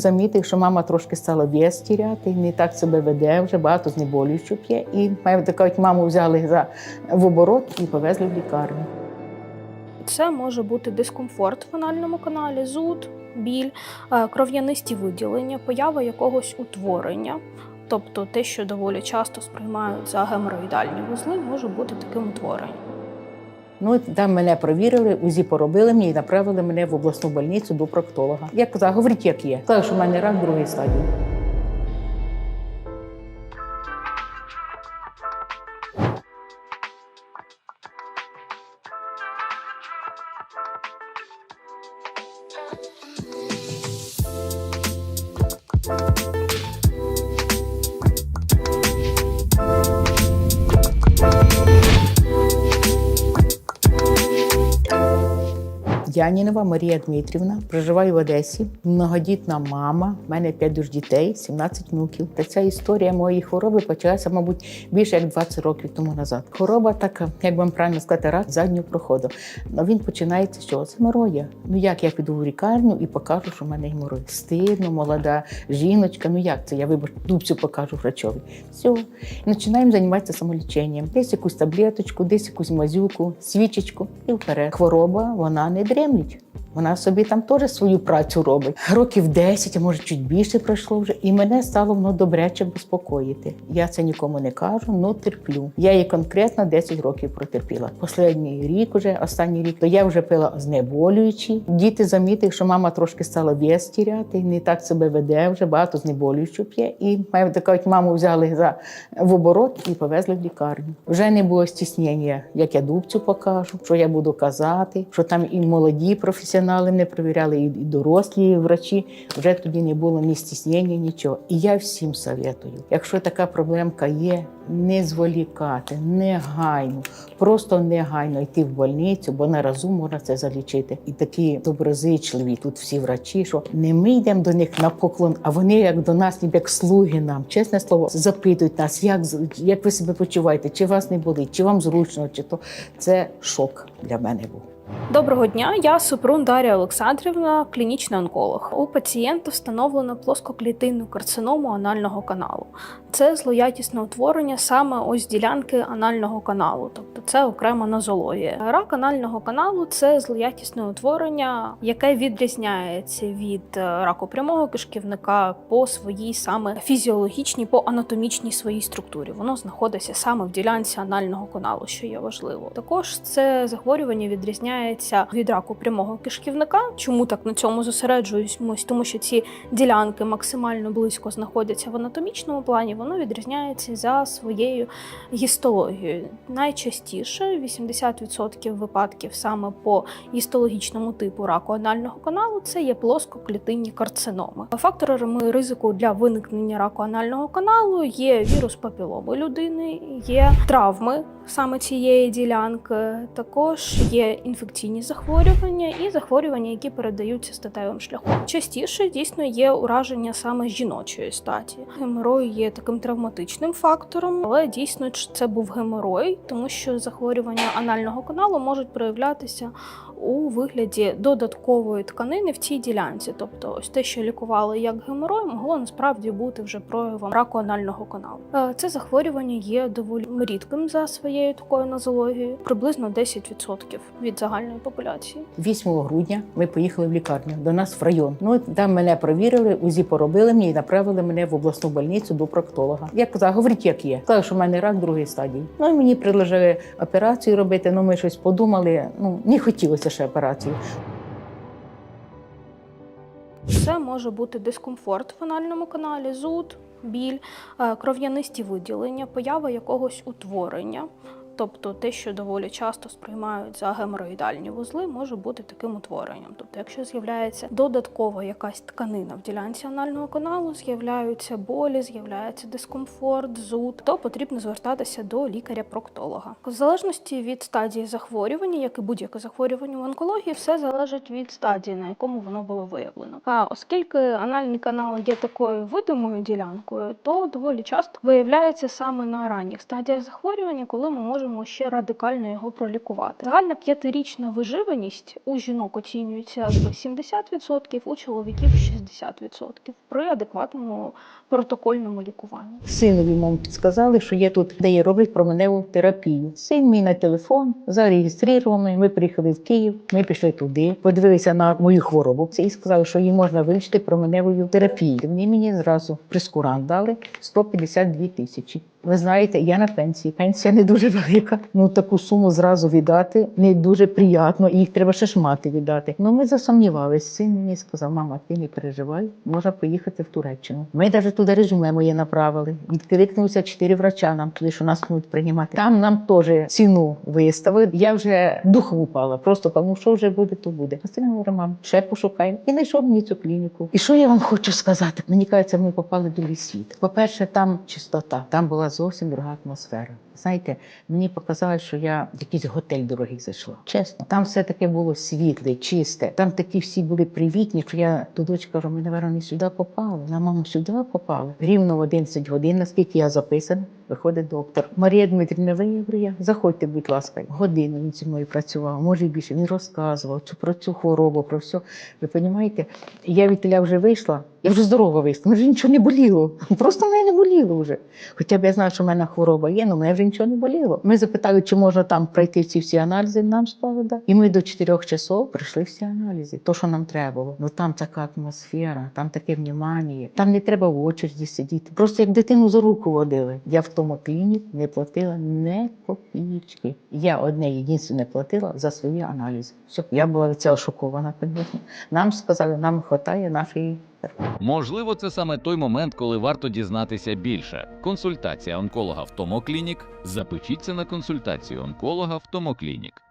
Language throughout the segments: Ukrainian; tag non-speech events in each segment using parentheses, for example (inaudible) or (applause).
Діти замітили, що мама трошки стала вес тіряти, не так себе веде, вже багато знеболюючого п'є. І кажуть, маму взяли за в оборот і повезли в лікарню. Це може бути дискомфорт в анальному каналі, зуд, біль, е, кров'янисті виділення, поява якогось утворення. Тобто те, що доволі часто сприймають за геморроїдальні вузли, може бути таким утворенням. Ну там мене провірили, УЗІ поробили мені і направили мене в обласну больницю до проктолога. Я казала, говоріть, як є. Сказали, що в мене рак другої стадії. Янінова Марія Дмитрівна, проживаю в Одесі, многодітна мама. в мене душ дітей, 17 внуків. Та ця історія моєї хвороби почалася, мабуть, більше як 20 років тому назад. Хвороба така, як вам правильно сказати, рак заднього проходу. Ну він починається чого? З геморроя. Ну як я піду в лікарню і покажу, що в мене геморой. Стидно, молода жіночка. Ну як це? Я вибач, дубцю покажу врачові. Все. І починаємо займатися самоліченням. Десь якусь таблеточку, десь якусь мазюку, свічечку і вперед. Хвороба вона не дремлять. Вона собі там теж свою працю робить. Років 10, а може чуть більше пройшло вже, і мене стало воно добряче безпокоїти. Я це нікому не кажу, але терплю. Я її конкретно 10 років протерпіла. Последній рік, уже останній рік, то я вже пила знеболюючі. Діти замітили, що мама трошки стала вес тіряти, не так себе веде, вже багато знеболюючого п'є. І так кажуть, маму взяли за в оборот і повезли в лікарню. Вже не було стіснення, як я дубцю покажу, що я буду казати, що там і молоді професіонали мене перевіряли, і і дорослі врачі. Вже тоді не було ні стіснення, нічого. І я всім советую, якщо така проблемка є, не зволікати, негайно, просто негайно йти в больницю, бо на разу можна це залічити. І такі доброзичливі тут всі врачі, що не ми йдемо до них на поклон, а вони як до нас, ніби як слуги нам, чесне слово, запитують нас, як, як ви себе почуваєте, чи вас не болить, чи вам зручно, чи то це шок для мене був. Доброго дня, я Супрун Дар'я Олександрівна, клінічний онколог. У пацієнта встановлено плоскоклітинну карциному анального каналу. Це злоякісне утворення саме ось ділянки анального каналу, тобто це окрема нозологія. Рак анального каналу це злоякісне утворення, яке відрізняється від е, раку прямого кишківника по своїй саме фізіологічній, по анатомічній своїй структурі. Воно знаходиться саме в ділянці анального каналу, що є важливо. Також це захворювання відрізняється від раку прямого кишківника. Чому так на цьому зосереджуємось? Тому що ці ділянки максимально близько знаходяться в анатомічному плані. Воно відрізняється за своєю гістологією. Найчастіше 80% випадків саме по гістологічному типу раку анального каналу це є плоскоклітинні карциноми. Факторами ризику для виникнення раку анального каналу є вірус папіломи людини, є травми саме цієї ділянки. Також є інфекційні захворювання і захворювання, які передаються статевим шляхом. Частіше дійсно є ураження саме жіночої статі. Геморой є таким травматичним фактором, але дійсно це був геморой, тому що захворювання анального каналу можуть проявлятися у вигляді додаткової тканини в цій ділянці. Тобто, ось те, що лікували як геморой, могло насправді бути вже проявом раку анального каналу. Е, Це захворювання є доволі рідким за своєю такою нозологією, приблизно 10% від загальної популяції. 8 грудня ми поїхали в лікарню до нас в район. Ну там мене провірили, УЗІ поробили мені і направили мене в обласну больницю до проктолога. Я казала, говоріть, як є. Сказали, що в мене рак другої стадії. Ну і мені предложили операцію робити. Ну ми щось подумали. Ну не хотілося ще операцію. Це може бути дискомфорт в анальному каналі, зуд, біль, е, кров'янисті виділення, поява якогось утворення. Тобто те, що доволі часто сприймають за геморроїдальні вузли, може бути таким утворенням. Тобто, якщо з'являється додаткова якась тканина в ділянці анального каналу, з'являються болі, з'являється дискомфорт, зуд, то потрібно звертатися до лікаря-проктолога. В залежності від стадії захворювання, як і будь-яке захворювання в онкології, все залежить від стадії, на якому воно було виявлено. А оскільки анальний канал є такою видимою ділянкою, то доволі часто виявляється саме на ранніх стадіях захворювання, коли ми можемо спробуємо ще радикально його пролікувати. Загальна п'ятирічна виживаність у жінок оцінюється в 70%, у чоловіків 60% при адекватному протокольному лікуванні. Синові мам сказали, що є тут, де є роблять променеву терапію. Син мій на телефон зареєстрований. Ми приїхали в Київ. Ми пішли туди, подивилися на мою хворобу і сказали, що її можна вилічити променевою терапією. Вони мені зразу прескурант дали 152 тисячі. Ви знаєте, я на пенсії. Пенсія не дуже велика. Ну таку суму зразу віддати не дуже приємно, їх треба ще ж мати віддати. Ну ми засумнівались. Син мені сказав, мама, ти не переживай, можна поїхати в Туреччину. Ми навіть туди резюме моє направили. Відкликнулися чотири врача нам туди, що нас будуть приймати. Там нам теж ціну виставили. Я вже духом упала, просто тому що вже буде, то буде. А син говорить, мам, ще пошукаємо. І знайшов мені цю клініку. І що я вам хочу сказати? Мені кажеться, ми попали в другий світ. По-перше, там чистота, там була vazou-se da atmosfera. Знаєте, мені показали, що я в якийсь готель дорогий зайшла. Чесно, там все таке було світле, чисте. Там такі всі були привітні, що я до дочки кажу, ми, напевно, не сюди попали. На маму сюди попали. Рівно в 11 годин, наскільки я записана, виходить доктор. Марія Дмитрівна, ви я заходьте, будь ласка. Годину він зі мною працював, може більше. Він розказував про цю хворобу, про все. Ви розумієте, я від теля вже вийшла, я вже здорова вийшла, мені вже нічого не боліло. Просто мене не боліло вже. Хоча б я знала, що в мене хвороба є, але мене вже нічого не боліло. Ми запитали, чи можна там пройти ці всі аналізи. Нам сказали, да. І ми до 4 часов пройшли всі аналізи. То, що нам треба було. Ну там така атмосфера, там таке внімання. Там не треба в очереді сидіти. Просто як дитину за руку водили. Я в тому клініку не платила не копійки. Я одне єдине платила за свої аналізи. Все, я була від цього шокована. Нам сказали, нам вистачає нашої Можливо, це саме той момент, коли варто дізнатися більше. Консультація онколога в Томоклінік. Запишіться на консультацію онколога в Томоклінік.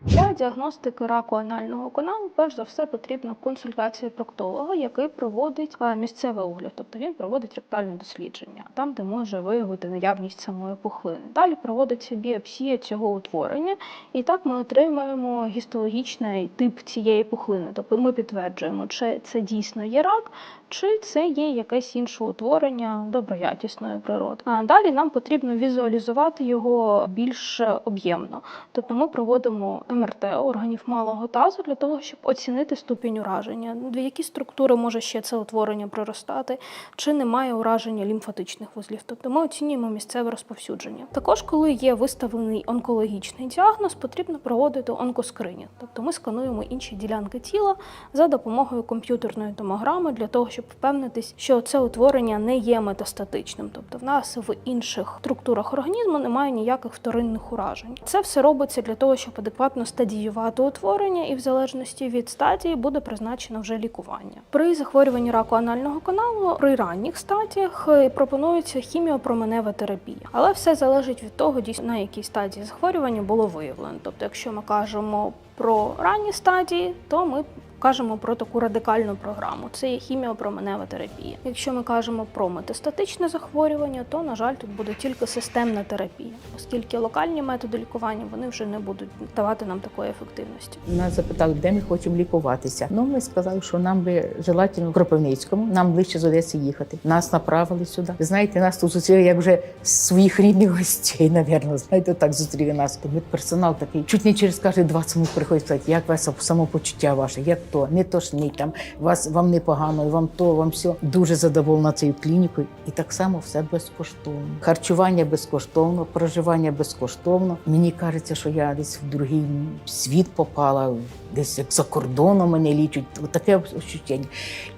Для діагностики раку анального каналу перш за все потрібна консультація проктолога, який проводить е, місцевий огляд, тобто він проводить ректальне дослідження, там де може виявити наявність самої пухлини. Далі проводиться біопсія цього утворення, і так ми отримаємо гістологічний тип цієї пухлини. Тобто ми підтверджуємо, чи це дійсно є рак, чи це є якесь інше утворення доброякісної природи. А далі нам потрібно візуалізувати його більш об'ємно. Тобто ми проводимо МРТ органів малого тазу для того, щоб оцінити ступінь ураження, в які структури може ще це утворення проростати, чи немає ураження лімфатичних вузлів. Тобто ми оцінюємо місцеве розповсюдження. Також, коли є виставлений онкологічний діагноз, потрібно проводити онкоскринінг. Тобто ми скануємо інші ділянки тіла за допомогою комп'ютерної томограми для того, щоб впевнитись, що це утворення не є метастатичним. Тобто в нас в інших структурах організму немає ніяких вторинних уражень. Це все робиться для того, щоб адекватно стадіювати утворення, і в залежності від стадії буде призначено вже лікування. При захворюванні раку анального каналу при ранніх стадіях е, пропонується хіміопроменева терапія, але все залежить від того, дійсно на якій стадії захворювання було виявлено. Тобто, якщо ми кажемо про ранні стадії, то ми кажемо про таку радикальну програму. Це є хіміопроменева терапія. Якщо ми кажемо про метастатичне захворювання, то на жаль, тут буде тільки системна терапія, оскільки локальні методи лікування вони вже не будуть давати нам такої ефективності. Нас запитали, де ми хочемо лікуватися. Ну, ми сказали, що нам би желательно в Кропивницькому, нам ближче з Одеси їхати. Нас направили сюди. Ви знаєте, нас тут зустріли як вже своїх рідних гостей, навірно. Знаєте, так зустріли нас. Медперсонал такий, чуть не через кожні 20 минут приходить сказати, як вас самопочуття ваше, як то, не тошнить там, вас вам не погано, вам то, вам все. Дуже задоволена цією клінікою. І так само все безкоштовно. Харчування безкоштовно, проживання безкоштовно. Мені кажеться, що я десь в другий світ попала, десь як за кордоном мене лічать. От таке відчуття.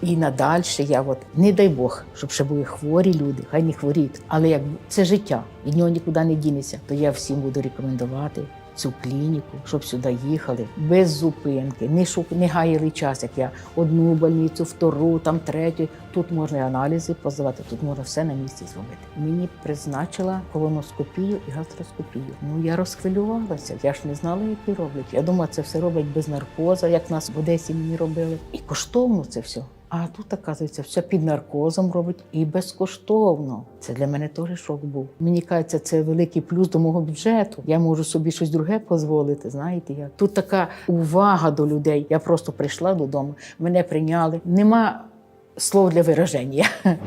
І надальше я от не дай Бог, щоб ще були хворі люди, хай не хворіють. Але як це життя, від нього нікуди не дінеться, то я всім буду рекомендувати. Цю клініку, щоб сюди їхали без зупинки, не шук, не гаяли час, як я одну больницю, втору, там третю. Тут можна і аналізи поздавати, тут можна все на місці зробити. Мені призначила колоноскопію і гастроскопію. Ну я розхвилювалася. Я ж не знала, які роблять. Я думала, це все роблять без наркоза, як нас в Одесі мені робили. І коштовно це все. А тут, оказується, все під наркозом робить і безкоштовно. Це для мене теж шок був. Мені кажеться, це великий плюс до мого бюджету. Я можу собі щось друге дозволити. Знаєте, як тут така увага до людей. Я просто прийшла додому, мене прийняли. Нема слов для вираження. (laughs)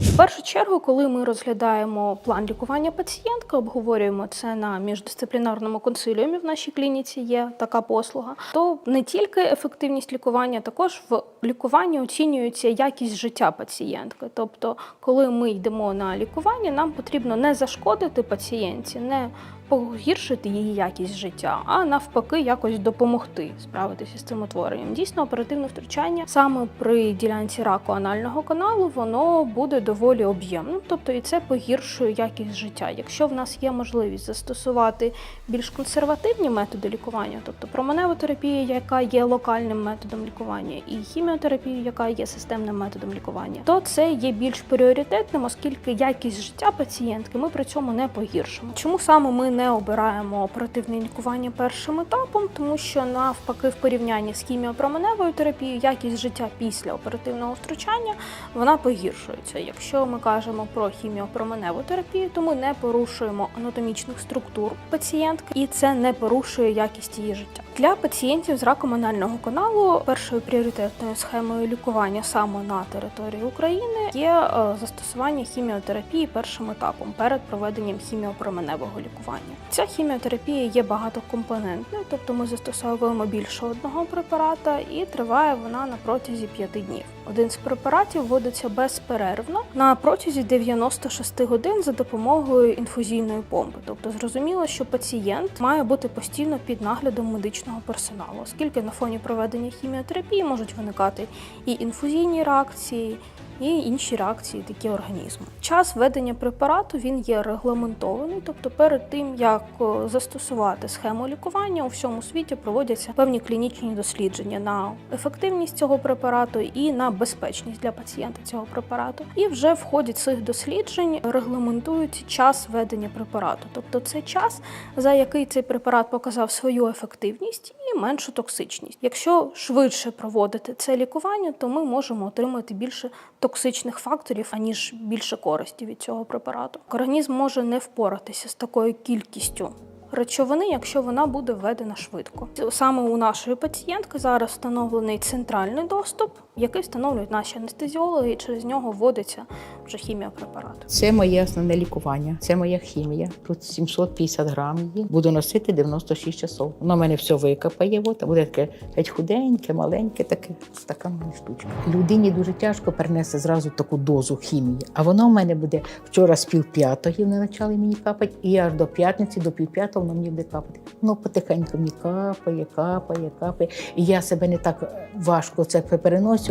В першу чергу, коли ми розглядаємо план лікування пацієнтка, обговорюємо це на міждисциплінарному консиліумі. В нашій клініці є така послуга. То не тільки ефективність лікування, також в лікуванні оцінюється якість життя пацієнтки. Тобто, коли ми йдемо на лікування, нам потрібно не зашкодити пацієнтці, не погіршити її якість життя, а навпаки, якось допомогти справитися з цим утворенням. Дійсно, оперативне втручання саме при ділянці раку анального каналу воно буде доволі об'ємним, тобто і це погіршує якість життя. Якщо в нас є можливість застосувати більш консервативні методи лікування, тобто променева терапія, яка є локальним методом лікування, і хіміотерапія, яка є системним методом лікування, то це є більш пріоритетним, оскільки якість життя пацієнтки ми при цьому не погіршимо. Чому саме ми не обираємо оперативне лікування першим етапом? Тому що навпаки, в порівнянні з хіміопроменевою терапією, якість життя після оперативного втручання вона погіршується. Якщо ми кажемо про хіміопроменеву терапію, то ми не порушуємо анатомічних структур пацієнтки, і це не порушує якість її життя. Для пацієнтів з раком анального каналу першою пріоритетною схемою лікування саме на території України є е, застосування хіміотерапії першим етапом перед проведенням хіміопроменевого лікування. Ця хіміотерапія є багатокомпонентною, тобто ми застосовуємо більше одного препарата, і триває вона на протязі 5 днів. Один з препаратів вводиться безперервно на протязі 96 годин за допомогою інфузійної помпи. Тобто зрозуміло, що пацієнт має бути постійно під наглядом медичного персоналу, оскільки на фоні проведення хіміотерапії можуть виникати і інфузійні реакції. І інші реакції такі організму. Час введення препарату він є регламентований, тобто перед тим як застосувати схему лікування у всьому світі проводяться певні клінічні дослідження на ефективність цього препарату і на безпечність для пацієнта цього препарату. І вже в ході цих досліджень регламентують час введення препарату, тобто це час, за який цей препарат показав свою ефективність і меншу токсичність. Якщо швидше проводити це лікування, то ми можемо отримати більше токсичних факторів, аніж більше користі від цього препарату. Організм може не впоратися з такою кількістю. Речовини, якщо вона буде введена швидко, саме у нашої пацієнтки зараз встановлений центральний доступ, який встановлюють наші анестезіологи, і через нього вводиться вже хіміопрепарат. Це моє основне лікування, це моя хімія. Тут 750 грам її. Буду носити 96 часов. Воно в мене все викопає, от, буде таке геть худеньке, маленьке, таке така мені штучка. Людині дуже тяжко перенести зразу таку дозу хімії. А воно в мене буде вчора з пів п'ятої вони почали мені капати, і аж до п'ятниці, до пів п'ятого воно мені буде капати. Ну потихеньку мені капає, капає, капає. І я себе не так важко це переносю.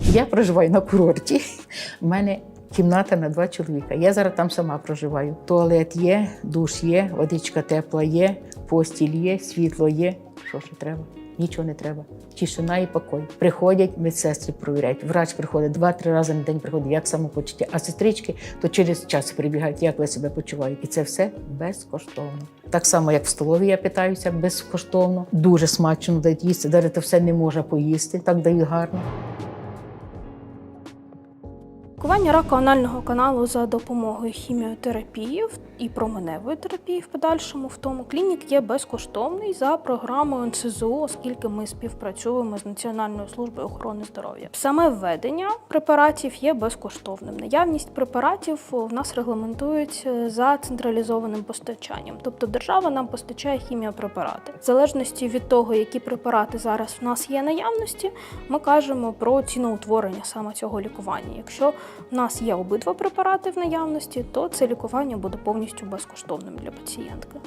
Я проживаю на курорті. У мене кімната на два чоловіка. Я зараз там сама проживаю. Туалет є, душ є, водичка тепла є, постіль є, світло є. Що ще треба? Нічого не треба. Тишина і покой. Приходять медсестри провіряють. Врач приходить два-три рази на день приходить, як самопочуття. А сестрички то через час прибігають, як ви себе почуваєте. І це все безкоштовно. Так само, як в столові я питаюся безкоштовно. Дуже смачно дають їсти. То все не може поїсти, так дають гарно. Лікування раку анального каналу за допомогою хіміотерапії і променевої терапії в подальшому в тому клінік є безкоштовний за програмою НСЗУ, оскільки ми співпрацюємо з Національною службою охорони здоров'я. Саме введення препаратів є безкоштовним. Наявність препаратів в нас регламентують е, за централізованим постачанням, тобто держава нам постачає хіміопрепарати. В залежності від того, які препарати зараз в нас є наявності, ми кажемо про ціноутворення саме цього лікування. Якщо в нас є обидва препарати в наявності, то це лікування буде повністю безкоштовним для пацієнтки.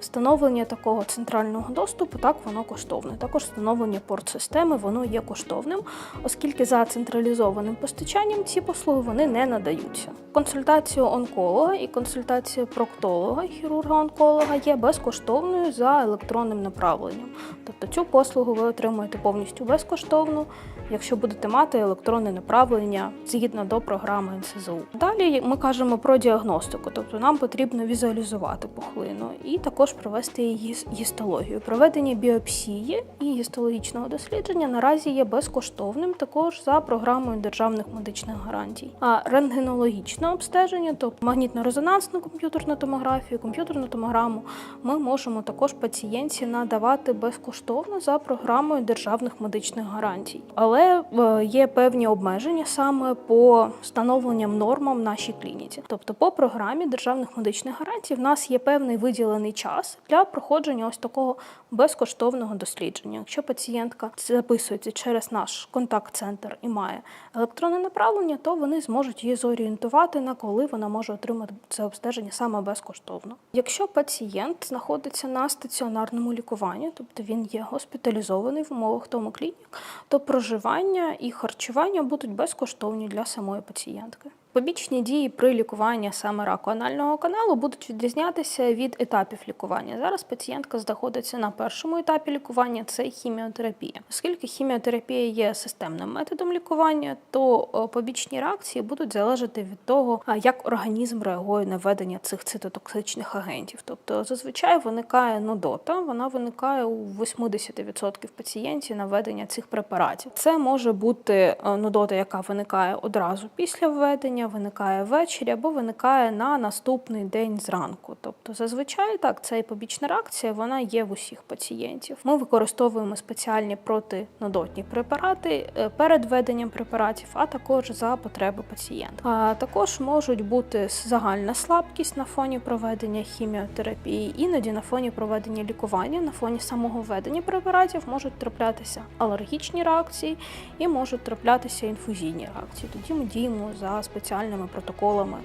Встановлення такого центрального доступу так воно коштовне. Також встановлення портсистеми воно є коштовним, оскільки за централізованим постачанням ці послуги вони не надаються. Консультація онколога і консультація проктолога, хірурга-онколога є безкоштовною за електронним направленням. Тобто цю послугу ви отримуєте повністю безкоштовно, якщо будете мати електронне направлення згідно до програми. НСЗУ. Далі ми кажемо про діагностику, тобто нам потрібно візуалізувати пухлину і також провести її гіс- гістологію. Проведення біопсії і гістологічного дослідження наразі є безкоштовним також за програмою державних медичних гарантій. А рентгенологічне обстеження, тобто магнітно-резонансну комп'ютерну томографію, комп'ютерну томограму, ми можемо також пацієнтці надавати безкоштовно за програмою державних медичних гарантій. Але е, є певні обмеження саме по встановленням нормам в нашій клініці. Тобто, по програмі державних медичних гарантій в нас є певний виділений час для проходження ось такого безкоштовного дослідження. Якщо пацієнтка записується через наш контакт-центр і має електронне направлення, то вони зможуть її зорієнтувати на коли вона може отримати це обстеження саме безкоштовно. Якщо пацієнт знаходиться на стаціонарному лікуванні, тобто він є госпіталізований в умовах тому клінік, то проживання і харчування будуть безкоштовні для самої пацієнтки. Побічні дії при лікуванні саме раку анального каналу будуть відрізнятися від етапів лікування. Зараз пацієнтка знаходиться на першому етапі лікування це хіміотерапія. Оскільки хіміотерапія є системним методом лікування, то е, побічні реакції будуть залежати від того, як організм реагує на введення цих цитотоксичних агентів. Тобто зазвичай виникає нудота, вона виникає у 80% пацієнтів на введення цих препаратів. Це може бути е, нудота, яка виникає одразу після введення, виникає ввечері або виникає на наступний день зранку. Тобто, зазвичай так, ця побічна реакція вона є в усіх пацієнтів. Ми використовуємо спеціальні протинудотні препарати е, перед введенням препаратів, а також за потреби пацієнта. А також можуть бути загальна слабкість на фоні проведення хіміотерапії, іноді на фоні проведення лікування, на фоні самого введення препаратів можуть траплятися алергічні реакції і можуть траплятися інфузійні реакції. Тоді ми діємо за спеціальними протоколами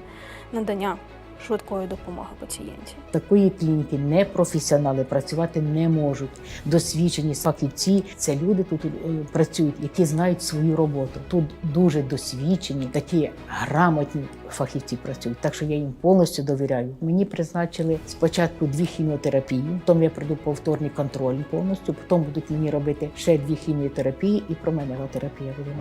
надання швидкої допомоги пацієнтів. Такої клініки не професіонали працювати не можуть. Досвідчені фахівці це люди тут е, працюють, які знають свою роботу. Тут дуже досвідчені, такі грамотні фахівці працюють. Так що я їм повністю довіряю. Мені призначили спочатку дві хіміотерапії, потім я пройду повторний контроль повністю. Потім будуть мені робити ще дві хіміотерапії і променева терапія буде.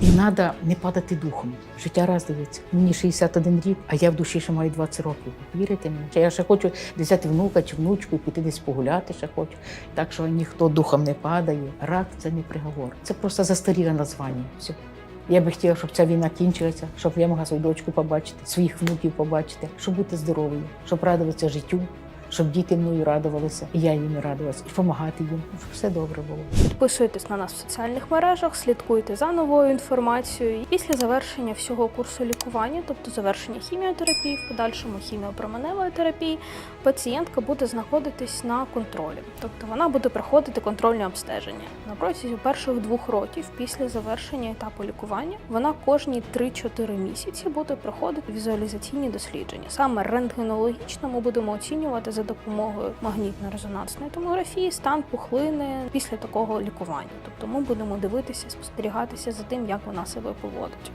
І треба не падати духом. Життя раз дається. Мені 61 рік, а я в душі ще маю 20 років. Вірите мені? Я ще хочу взяти внука чи внучку піти десь погуляти, ще хочу. Так що ніхто духом не падає. Рак це не приговор. Це просто застаріле названня. Все. Я би хотіла, щоб ця війна кінчилася, щоб я могла свою дочку побачити, своїх внуків побачити, щоб бути здоровою, щоб радуватися життю, щоб діти мною радувалися, і я їм радувалася, і допомагати їм, щоб все добре було. Підписуйтесь на нас в соціальних мережах, слідкуйте за новою інформацією. Після завершення всього курсу лікування, тобто завершення хіміотерапії, в подальшому хіміопроменевої терапії, пацієнтка буде знаходитись на контролі, тобто вона буде проходити контрольне обстеження. На протязі перших двох років після завершення етапу лікування вона кожні 3-4 місяці буде проходити візуалізаційні дослідження. Саме рентгенологічно ми будемо оцінювати за допомогою магнітно-резонансної томографії стан пухлини після такого лікування. Тобто ми будемо дивитися, спостерігатися за тим, як вона себе поводить.